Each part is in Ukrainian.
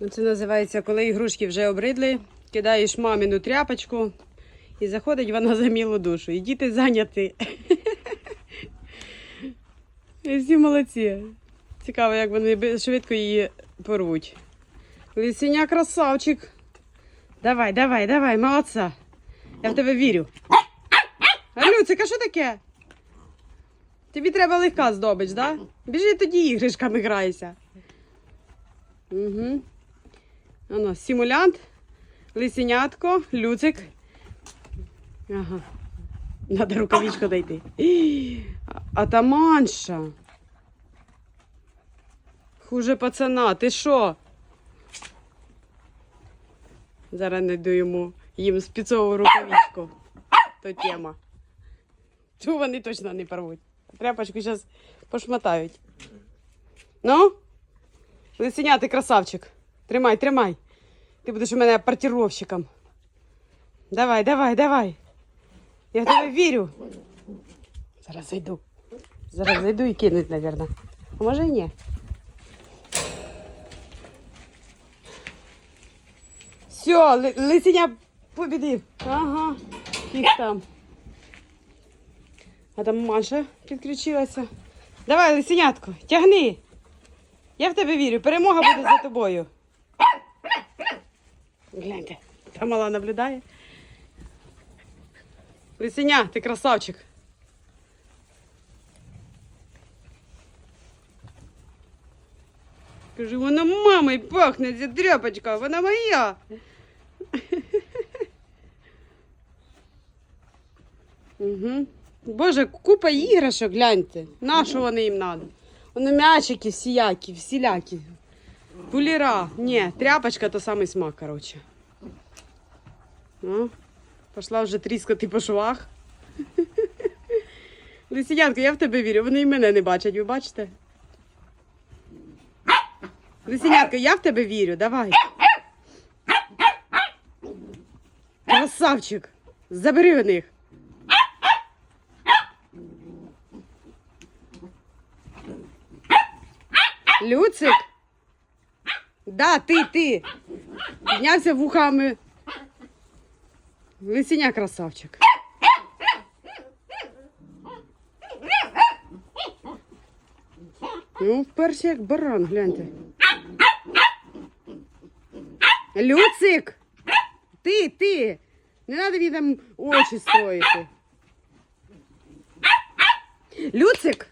Ну, Це називається, коли ігрушки вже обридли, кидаєш мамину тряпочку і заходить вона за мілу душу. І діти зайняті. Всі молодці. Цікаво, як вони швидко її порвуть. Лисеня красавчик. Давай, давай, давай, молодця. Я в тебе вірю. А Люцик, а що таке? Тобі треба легка здобич, да? Біжи тоді іграшками грайся. Угу. Оно, симулянт, лисенятко, люцик. Ага. Надо рукавичку дойти. Атаманша. Хуже пацана, ти що? Зараз найду йому їм спецову рукавичку. То тема. Цю вони точно не порвуть. Тряпочку зараз пошматають. Ну? Лисеня, ти красавчик. Тримай, тримай. Ти будеш у мене партіровщиком. Давай, давай, давай. Я в тебе вірю. Зараз зайду. Зараз зайду і кинуть, мабуть. А може і ні. Все, ли- лисеня побідив. Ага. Фіг там. А там Маша підключилася. Давай, лисенятко, тягни. Я в тебе вірю, перемога буде за тобою. Гляньте, та мала наблюдає. Лисеня, ти красавчик. Кажу, вона мамою пахне, ця тряпочка, вона моя. Угу. Боже, купа іграшок, гляньте. На що вони їм треба? Воно м'ячики всіякі, всілякі. Пуліра. Ні, тряпочка то самий смак, коротше. Ну, пішла вже тріскати по швах. Лисянка, я в тебе вірю, вони і мене не бачать, ви бачите? Лисянка, я в тебе вірю, давай. Красавчик, забери у них. Люцик? Да, ти, ти. Піднявся вухами. Лисеня красавчик. Ну, вперше як баран, гляньте. Люцик! Ти, ти! Не треба мені там очі строїти. Люцик!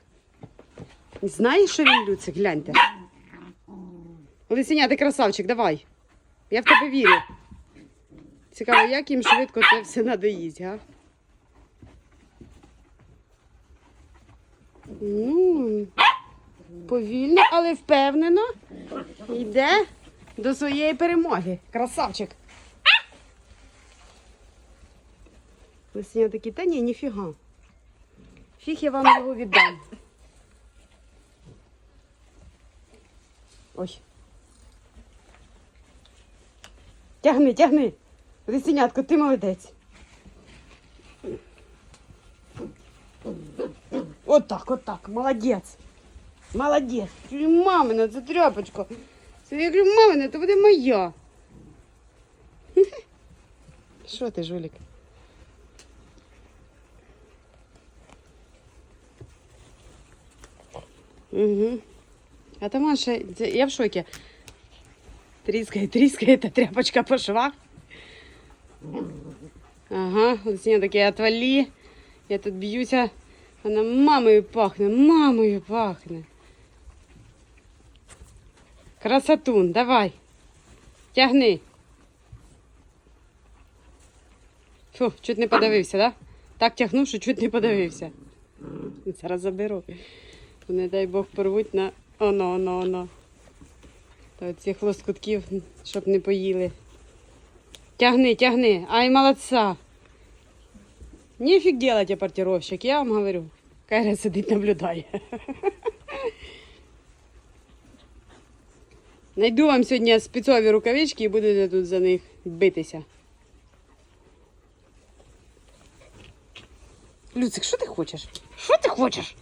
Знаєш, що він Люцик? Гляньте. Лисеня, ти красавчик, давай. Я в тебе вірю. Цікаво, як їм швидко це все надоїсть, га? Ну, повільно, але впевнено йде до своєї перемоги. Красавчик. Лисеня такий, та ні, ніфіга. Фіг я вам його віддам. Ой. Тягни, тягни. Лисенятко, ти молодець. Отак, отак, молодець. Молодець. Це мамина, це тряпочка. Це я говорю, мамина, то буде моя. Що ти, жулік? Угу. А там ще, я в шокі. Тріскає, тріскає та тряпочка по швах. Ага, Лусіня таке, отвали. Я тут б'юся. Вона мамою пахне, мамою пахне. Красотун, давай. Тягни. Фу, чуть не подавився, да? Так тягнув, що чуть не подавився. Зараз заберу. Не дай Бог порвуть на оно, оно, оно. Та цих лоскутків, щоб не поїли. Тягни, тягни. Ай, молодца. Нефиг делать, апортировщик, я вам говорю. Кайра сидить, наблюдає. Найду вам сьогодні спецові рукавички і будете тут за них битися. Люцик, що ти хочеш? Що ти хочеш?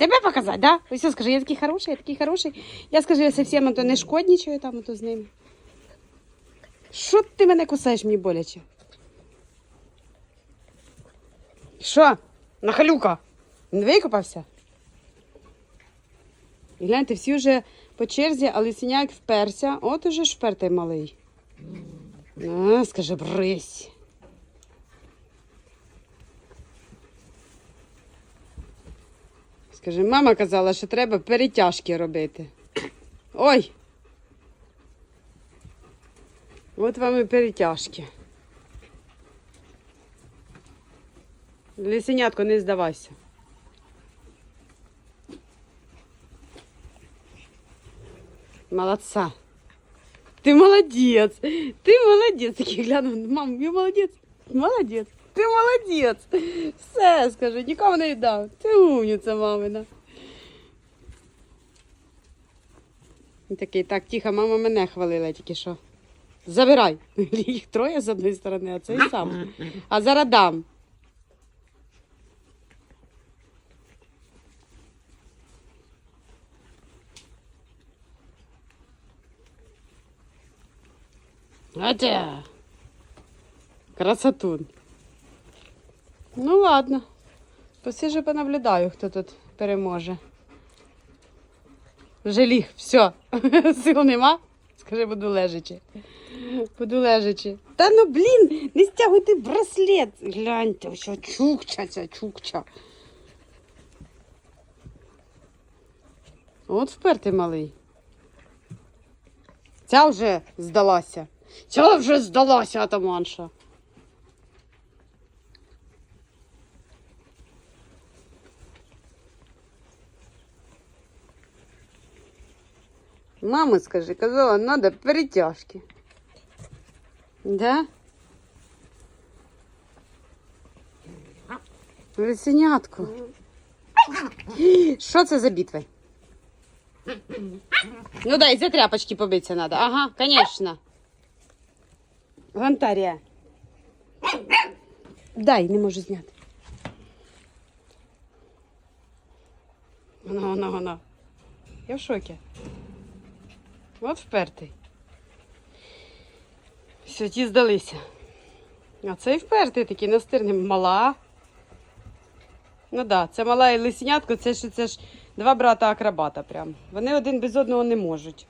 Тебе показати, да? Ось скажи, я такий хороший, я такий хороший. Я скажу, я совсем ото не шкодничаю там ото з ним. Що ти мене кусаєш мені боляче? Що? Нахалюка? Не викопався? І гляньте, всі вже по черзі, а лисеняк вперся. От уже ж малий. А, скажи, брись. Скажи, мама казала, що треба перетяжки робити. Ой! От вам і перетяжки. Лисенятко, не здавайся. Молодца. Ты молодец. Ты молодец. Такий глянув, мам, я молодець. Молодець. Ти молодець. Все, скажи, нікому не віддав. Ти умниця, мамина. Він такий, так, тихо, мама мене хвалила тільки що. Забирай. Їх троє з одної сторони, а цей сам. А зараз дам. Атя. Красотун. Ну ладно. Посижу понаблюдаю, хто тут переможе. Вже ліг, все. Сил нема. Скажи, буду лежачи. Буду лежачи. Та ну блін, не стягуйте браслет. Гляньте, що чукча ця чукча. От впертий малий. Ця вже здалася. Ця вже здалася, атаманша. Мама, скажи, казала, надо перетяжки. Да? Лисенятку. Що це за битва? Ну дай, за тряпочки побитися надо. Ага, конечно. Гантарія. Дай, не можу зняти. Воно, воно, воно. Я в шокі. От впертий. Все, ті здалися. А цей впертий такий настирний. Мала. Ну да, це мала і лисенятко, це ж, це ж два брата акробата прям. Вони один без одного не можуть.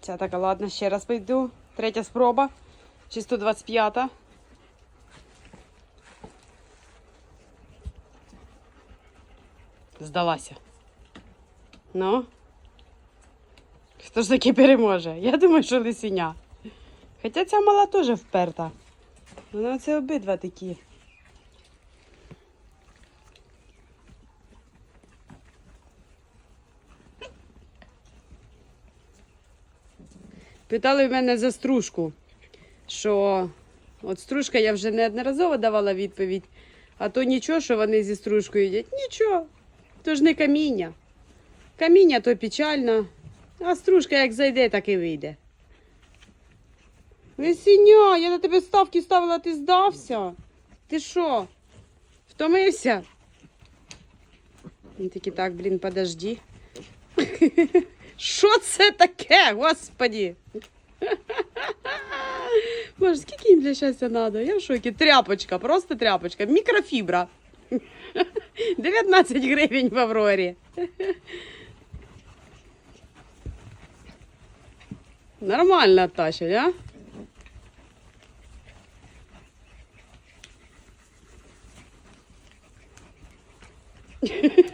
Ця така, ладно, ще раз пойду. Третя спроба. Чи 125-та. Здалася. Ну. Хто ж таки переможе? Я думаю, що лисеня. Хоча ця мала теж вперта. Вона це обидва такі. Питали в мене за стружку, що от стружка я вже неодноразово давала відповідь, а то нічого, що вони зі стружкою їдять. Нічого. То ж не каміння. Каміння то печально, а стружка як зайде, так і вийде. Весеня, я на тебе ставки ставила, ти здався. Ти що? Втомився? Він такий, так, блін, подожди. Що це таке, господі? Боже, скільки їм для щастя треба? Я в шокі. Тряпочка, просто тряпочка. Мікрофібра. 19 гривень в Аврорі. Нормально тащить, а?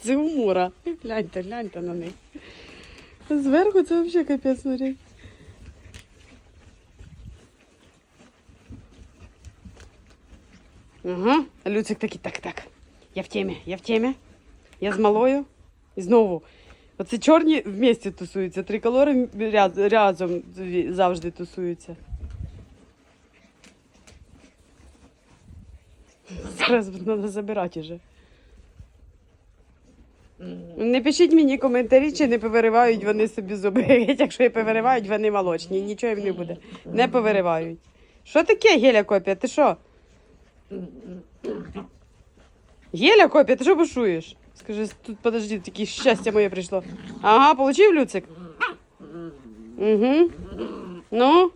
Це умора. Гляньте, гляньте на них. Зверху це взагалі капець смотри. Ага. А Люцик такий, так, так. Я в темі, я в темі. Я з малою. І знову. Оце чорні вместе тусуються, триколори ряз- разом завжди тусуються. Зараз треба забирати вже. Не пишіть мені коментарі, чи не повиривають вони собі зуби. Якщо і повиривають, вони молочні. Нічого їм не буде. Не повиривають. Що таке, Геля Копія? Ти що? Геля Копія, ти що бушуєш? Скажи, тут подожди, таке щастя моє прийшло. Ага, получив Люцик? Угу. Ну?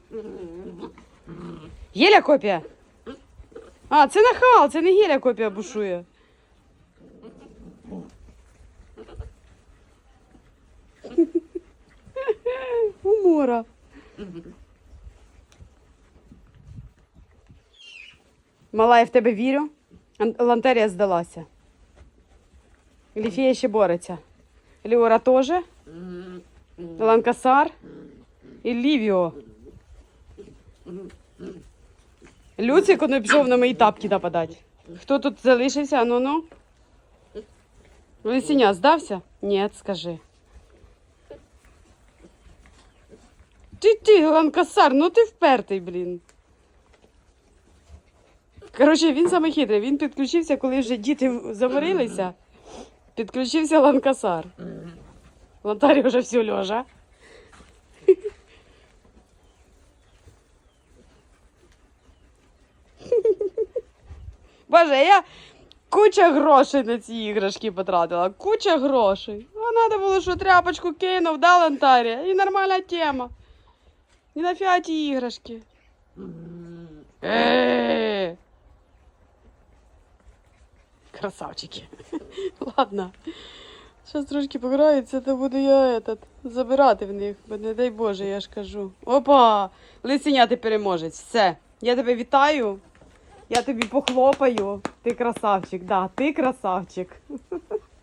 Геля копія? А, це нахал, це не геля копія бушує. Умора. Мала, я в тебе вірю. Ан- Лантерія здалася. Ліфія ще бореться. Ліора теж. Ланкасар і Лівіо. Люцик он пішов на мої тапки нападати. Хто тут залишився? Ну ну. Лисеня здався? Ні, скажи. Ти ти, Ланкасар, ну ти впертий, блін. Коротше, він саме хитрий. Він підключився, коли вже діти заморилися. Підключився Ланкасар. Лантарі вже все льожа. Боже, я куча грошей на ці іграшки потратила. Куча грошей. А треба було, що тряпочку кинув, да, Лантарія? І нормальна тема. І на фіаті іграшки. Красавчики. Ладно. Зараз трошки пограються, то буду я этот, забирати в них, бо не дай Боже, я ж кажу. Опа! Лисеня ти переможець. Все. Я тебе вітаю. Я тобі похлопаю. Ти красавчик, да, ти красавчик.